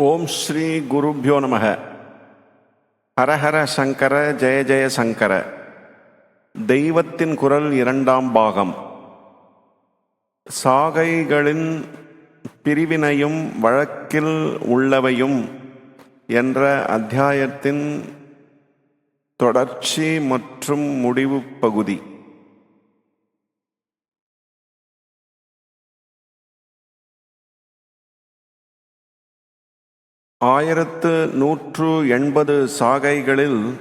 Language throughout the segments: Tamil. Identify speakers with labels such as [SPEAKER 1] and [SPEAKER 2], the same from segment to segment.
[SPEAKER 1] ஓம் ஸ்ரீ குருப்யோ நமக. ஹரஹர சங்கர ஜெய ஜெய சங்கர. தெய்வத்தின் குரல் இரண்டாம் பாகம். சாகைகளின் பிரிவினையும் வழக்கில் உள்ளவையும் என்ற அத்தியாயத்தின் தொடர்ச்சி மற்றும் முடிவு பகுதி. ஆயிரத்து நூற்று எண்பது சாகைகளில்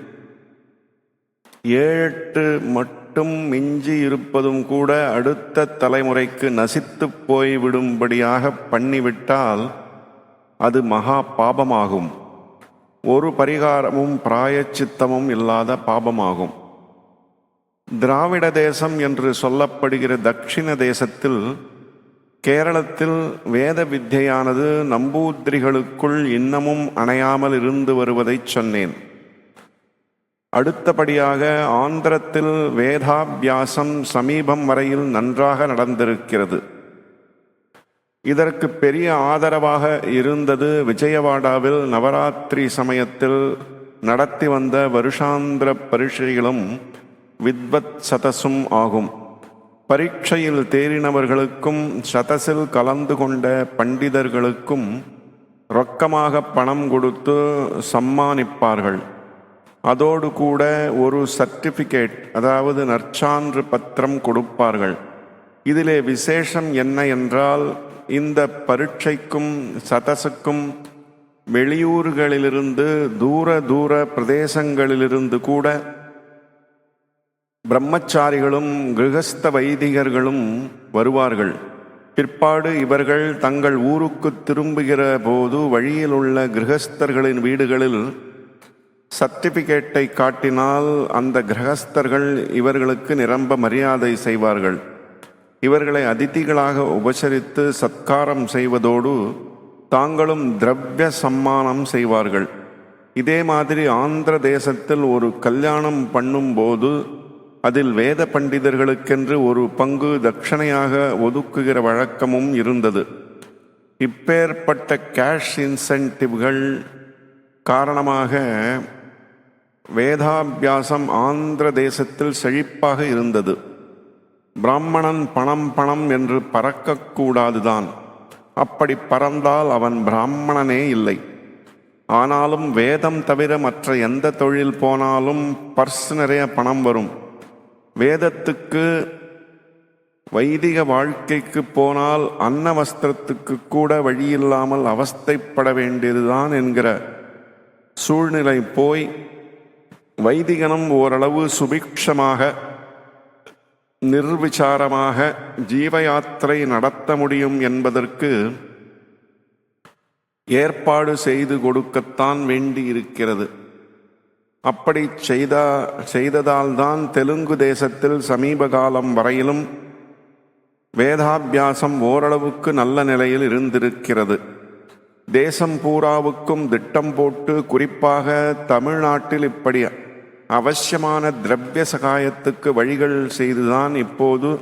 [SPEAKER 1] ஏழெட்டு மட்டும் மிஞ்சி இருப்பதும் கூட அடுத்த தலைமுறைக்கு நசித்து போய்விடும்படியாக பண்ணிவிட்டால் அது மகா பாபமாகும். ஒரு பரிகாரமும் பிராயச்சித்தமும் இல்லாத பாபமாகும். திராவிட தேசம் என்று சொல்லப்படுகிற தட்சிண தேசத்தில் கேரளத்தில் வேத வித்யானது நம்பூத்திரிகளுக்குள் இன்னமும் அணையாமல் இருந்து வருவதைச் சொன்னேன். அடுத்தபடியாக ஆந்திரத்தில் வேதாபியாசம் சமீபம் வரையில் நன்றாக நடந்திருக்கிறது. இதற்கு பெரிய ஆதரவாக இருந்தது விஜயவாடாவில் நவராத்திரி சமயத்தில் நடத்தி வந்த வருஷாந்திர பரீட்சைகளும் வித்வத் சதசும் ஆகும். பரீட்சையில் தேறினவர்களுக்கும் சதசில் கலந்து கொண்ட பண்டிதர்களுக்கும் ரொக்கமாக பணம் கொடுத்து சம்மானிப்பார்கள். அதோடு கூட ஒரு சர்டிஃபிகேட் அதாவது நற்சான்று பத்திரம் கொடுப்பார்கள். இதிலே விசேஷம் என்ன என்றால் இந்த பரீட்சைக்கும் சதசுக்கும் வெளியூர்களிலிருந்து தூர தூர பிரதேசங்களிலிருந்து கூட பிரம்மச்சாரிகளும் கிரகஸ்த வைதிகர்களும் வருவார்கள். பிற்பாடு இவர்கள் தங்கள் ஊருக்கு திரும்புகிற போது வழியில் உள்ள கிரகஸ்தர்களின் வீடுகளில் சர்டிபிகேட்டை காட்டினால் அந்த கிரகஸ்தர்கள் இவர்களுக்கு நிரம்ப மரியாதை செய்வார்கள். இவர்களை அதிதிகளாக உபசரித்து சத்காரம் செய்வதோடு தாங்களும் திரவிய சம்மானம் செய்வார்கள். இதே மாதிரி ஆந்திர தேசத்தில் ஒரு கல்யாணம் பண்ணும்போது அதில் வேத பண்டிதர்களுக்கென்று ஒரு பங்கு தட்சணையாக ஒதுக்குகிற வழக்கமும் இருந்தது. இப்பேற்பட்ட கேஷ் இன்சென்டிவ்கள் காரணமாக வேதாபியாசம் ஆந்திர தேசத்தில் செழிப்பாக இருந்தது. பிராமணன் பணம் பணம் என்று பறக்கக்கூடாதுதான். அப்படி பறந்தால் அவன் பிராமணனே இல்லை. ஆனாலும் வேதம் தவிர மற்ற எந்த தொழில் போனாலும் பர்ஸ் நிறைய பணம் வரும். வேதத்துக்கு வைதிக வாழ்க்கைக்கு போனால் அன்ன வஸ்திரத்துக்கு கூட வழியில்லாமல் அவஸ்தைப்பட வேண்டியதுதான் என்கிற சூழ்நிலை போய் வைதிகனும் ஓரளவு சுபிக்ஷமாக நிர்விசாரமாக ஜீவயாத்திரை நடத்த முடியும் என்பதற்கு ஏற்பாடு செய்து கொடுக்கத்தான் வேண்டி இருக்கிறது அப்படி செய்தா செய்ததால்தான் தெலுங்கு தேசத்தில் சமீப காலம் வரையிலும் வேதாபியாசம் ஓரளவுக்கு நல்ல நிலையில் இருந்திருக்கிறது. தேசம் பூராவுக்கும் திட்டம் போட்டு குறிப்பாக தமிழ்நாட்டில் இப்படி அவசியமான திரவிய சகாயத்துக்கு வழிகள் செய்துதான் இப்போது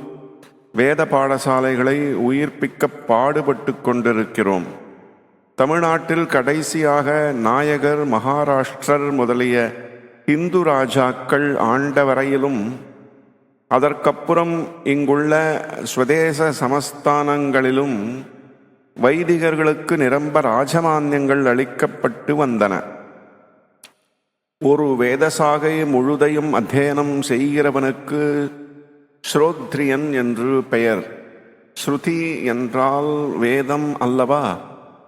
[SPEAKER 1] வேத பாடசாலைகளை உயிர்ப்பிக்க பாடுபட்டு கொண்டிருக்கிறோம். தமிழ்நாட்டில் கடைசியாக நாயகர் மகாராஷ்டிரர் முதலிய இந்து ராஜாக்கள் ஆண்ட வரையிலும் அதற்கப்புறம் இங்குள்ள சுவதேச சமஸ்தானங்களிலும் வைதிகர்களுக்கு நிரம்ப ராஜமானியங்கள் அளிக்கப்பட்டு வந்தன. ஒரு வேதசாகை முழுதையும் அத்தியனம் செய்கிறவனுக்கு ஸ்ரோத்ரியன் என்று பெயர். ஸ்ருதி என்றால் வேதம் அல்லவா?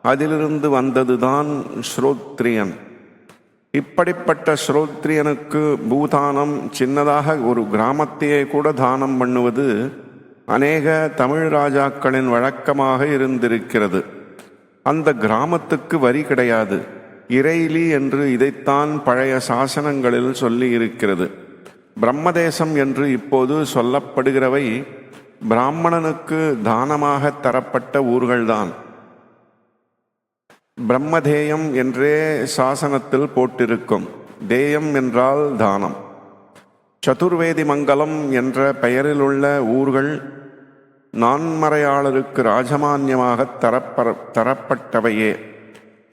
[SPEAKER 1] அதிலிருந்து வந்ததுதான் ஸ்ரோத்ரியன். இப்படிப்பட்ட ஸ்ரோத்ரியனுக்கு பூதானம் சின்னதாக ஒரு கிராமத்தையே கூட தானம் பண்ணுவது அநேக தமிழ் ராஜாக்களின் வழக்கமாக இருந்திருக்கிறது. அந்த கிராமத்துக்கு வரி கிடையாது. இறைலி என்று இதைத்தான் பழைய சாசனங்களில் சொல்லி இருக்கிறது பிரம்மதேசம் என்று இப்போது சொல்லப்படுகிறவை பிராமணனுக்கு தானமாக தரப்பட்ட ஊர்கள்தான். பிரம்மதேயம் என்றே சாசனத்தில் போட்டிருக்கும். தேயம் என்றால் தானம். சதுர்வேதி மங்கலம் என்ற பெயரிலுள்ள ஊர்கள் நான்மறையாளருக்கு ராஜமான்யமாக தரப்ப தரப்பட்டவையே.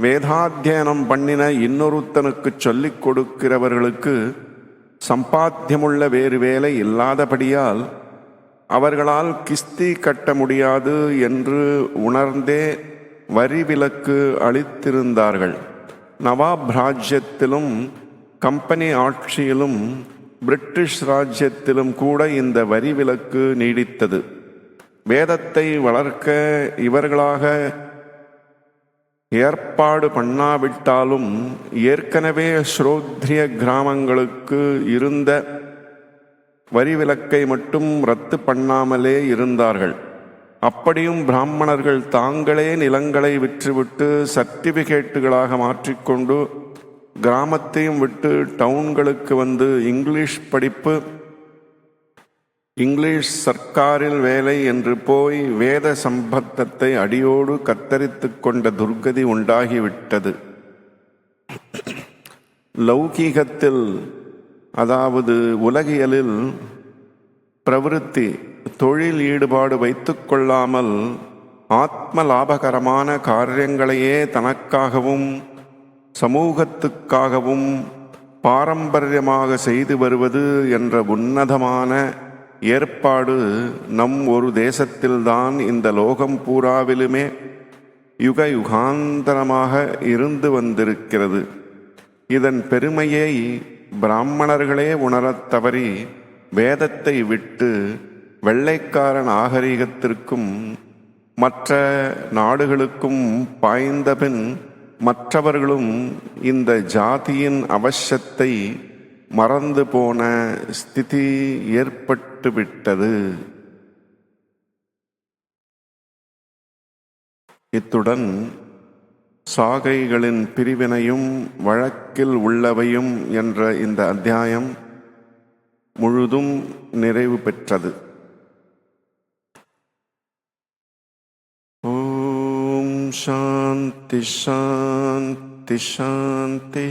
[SPEAKER 1] வேதாத்தியனம் பண்ணின இன்னொருத்தனுக்கு சொல்லிக் கொடுக்கிறவர்களுக்கு சம்பாத்தியமுள்ள வேறு வேலை இல்லாதபடியால் அவர்களால் கிஸ்தி கட்ட முடியாது என்று உணர்ந்தே வரி விலக்கு அளித்திருந்தார்கள். நவாப் ராஜ்யத்திலும் கம்பெனி ஆட்சியிலும் பிரிட்டிஷ் ராஜ்யத்திலும் கூட இந்த வரி விலக்கு நீடித்தது. வேதத்தை வளர்க்க இவர்களாக ஏற்பாடு பண்ணாவிட்டாலும் ஏற்கனவே ஸ்ரோத்ரிய கிராமங்களுக்கு இருந்த வரி விலக்கை மட்டும் ரத்து பண்ணாமலே இருந்தார்கள். அப்படியும் பிராமணர்கள் தாங்களே நிலங்களை விற்றுவிட்டு சர்டிபிகேட்டுகளாக மாற்றிக்கொண்டு கிராமத்தையும் விட்டு டவுன்களுக்கு வந்து இங்கிலீஷ் படிப்பு இங்கிலீஷ் சர்க்காரில் வேலை என்று போய் வேத சம்பத்தத்தை அடியோடு கத்தரித்து கொண்ட துர்கதி உண்டாகிவிட்டது. லௌகீகத்தில் அதாவது உலகியலில் பிரவிருத்தி தொழில் ஈடுபாடு வைத்துக்கொள்ளாமல் ஆத்ம லாபகரமான காரியங்களையே தனக்காகவும் சமூகத்துக்காகவும் பாரம்பரியமாக செய்து வருவது என்ற உன்னதமான ஏற்பாடு நம் ஒரு தேசத்தில்தான் இந்த லோகம் பூராவிலுமே யுக யுகாந்தரமாக இருந்து வந்திருக்கிறது. இதன் பெருமையை பிராமணர்களே உணரத் தவறி வேதத்தை விட்டு வெள்ளைக்கார நாகரிகத்திற்கும் மற்ற நாடுகளுக்கும் பாய்ந்தபின் மற்றவர்களும் இந்த ஜாதியின் அவசியத்தை மறந்து போன ஸ்திதி ஏற்பட்டுவிட்டது இத்துடன் சாகைகளின் பிரிவினையும் வழக்கில் உள்ளவையும் என்ற இந்த அத்தியாயம் முழுதும் நிறைவு பெற்றது. शांति शांति शांति।